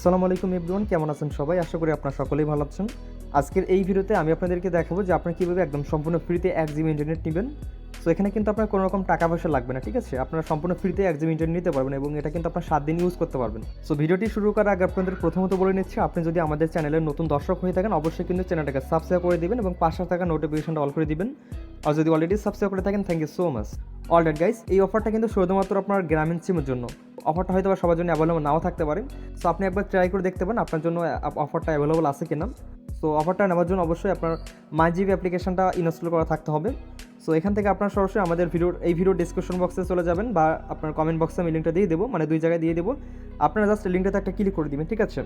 আসসালামু আলাইকুম এভরিওয়ান, কেমন আছেন সবাই? আশা করি আপনারা সকলেই ভালো আছেন। আজকের এই ভিডিওতে আমি আপনাদেরকে দেখাবো যে আপনারা কীভাবে একদম সম্পূর্ণ ফ্রিতে এক জিবি ইন্টারনেট নেবেন। সো এখানে কিন্তু আপনার কোনো রকম টাকা পয়সা লাগবে না, ঠিক আছে? আপনারা সম্পূর্ণ ফ্রিতে এক জিবি ইন্টারনেট নিতে পারবেন এবং এটা কিন্তু আপনার সাত দিন ইউজ করতে পারবেন। সো ভিডিওটি শুরু করার আগে আপনাদের প্রথমত বলে নিচ্ছি, আপনি যদি আমাদের চ্যানেলের নতুন দর্শক হয়ে থাকেন, অবশ্যই কিন্তু চ্যানেলটাকে সাবস্ক্রাইব করে দিবেন এবং পাশে থাকা নোটিফিকেশনটা অল করে দিবেন। আর যদি অলরেডি সাবস্ক্রাইব করে থাকেন thank you so much already guys এই অফারটা কিন্তু শুধুমাত্র আপনার গ্রামীণ সিমের জন্য। অফারটা হয়তো বা সবার জন্য অ্যাভেলেবল নাও থাকতে পারে। সো আপনি একবার ট্রাই করে দেখতে পারেন আপনার জন্য অফারটা অ্যাভেলেবল আছে কিনা। সো অফারটা নেওয়ার জন্য অবশ্যই আপনার মাই জিবি অ্যাপ্লিকেশনটা ইনস্টল করা থাকতে হবে। সো এখান থেকে আপনার সরাসরি আমাদের ভিডিওর এই ভিডিও ডিসক্রিপশন বক্সে চলে যাবেন বা আপনার কমেন্ট বক্সে আমি লিঙ্কটা দিয়ে দেবো মানে দুই জায়গায় দিয়ে দেবো। আপনারা জাস্ট লিঙ্কটাতে একটা ক্লিক করে দিবেন, ঠিক আছে?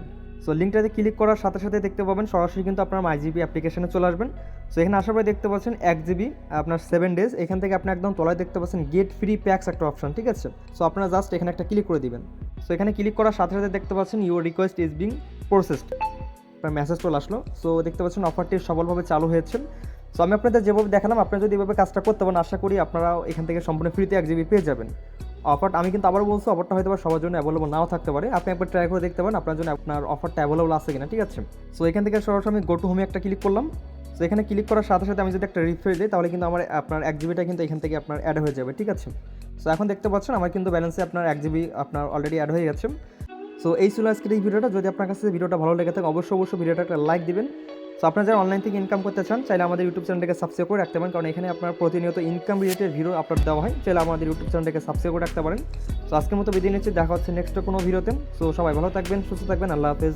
সো লিঙ্কটাতে ক্লিক করার সাথে সাথে দেখতে পাবেন সরাসরি কিন্তু আপনার মাই জিবি অ্যাপ্লিকেশনে চলে আসবেন। সো এখানে আসার পরে দেখতে পাচ্ছেন এক জিবি আপনার সেভেন ডেজ এখান থেকে আপনি একদম তলায় দেখতে পাচ্ছেন গেট ফ্রি প্যাক্স একটা অপশন ঠিক আছে? সো আপনারা জাস্ট এখানে একটা ক্লিক করে দিবেন। সো এখানে ক্লিক করার সাথে সাথে দেখতে পাচ্ছেন your request is being processed আপনার মেসেজ চলে আসলো। সো দেখতে পাচ্ছেন অফারটি সফলভাবে চালু হয়েছে। সো আমি আপনাদের যেভাবে দেখালাম, আপনারা যদি এভাবে কাজটা করতে পারেন, আশা করি আপনারা এখান থেকে সম্পূর্ণ ফ্রিতে এক জিবি পেয়ে যাবেন। অফারটা আমি কিন্তু আবারও বলছি অফারটা হয়তো সবার জন্য অ্যাভেলেবল নাও থাকতে পারে। আপনি একবার ট্রাই করে দেখতে পারেন, আপনার জন্য আপনার অফারটা অ্যাভেলেবল আছে কিনা, ঠিক আছে? সো এখান থেকে সরাসরি আমি গো টু হোমে একটা ক্লিক করলাম। সো এখানে ক্লিক করার সাথে সাথে আমি যদি একটা রিফ্রেশ দিই, তাহলে কিন্তু আমার, আপনার এক জিবিটা কিন্তু এখান থেকে আপনার অ্যাড হয়ে যাবে, ঠিক আছে? সো এখন দেখতে পাচ্ছেন, আমার কিন্তু ব্যালেন্সে আপনার এক জিবি আপনার অলরেডি অ্যাড হয়ে গেছে। সো এই ছিল আজকের এই ভিডিওটা। যদি আপনার কাছে ভিডিওটা ভালো লেগে থাকে, অবশ্যই অবশ্যই ভিডিওটা একটা লাইক দিবেন। সো আপনারা যারা অনলাইন থেকে ইনকাম করতে চান, চাইলে আমাদের ইউটিউব চ্যানেলটাকে সাবস্ক্রাইব করে রাখতে পারেন, কারণ এখানে আপনার প্রতিনিয়ত ইনকাম রিলেটেড ভিডিও আপলোড দেওয়া হয়। চাইলে আমাদের ইউটিউব চ্যানেলটাকে সাবস্ক্রাইব করে রাখতে পারেন। সো আজকের মতো বিদায় নিচ্ছি, দেখা হচ্ছে নেক্সট কোনো ভিডিওতে সো সবাই ভালো থাকবেন, সুস্থ থাকবেন, আল্লাহ হাফেজ।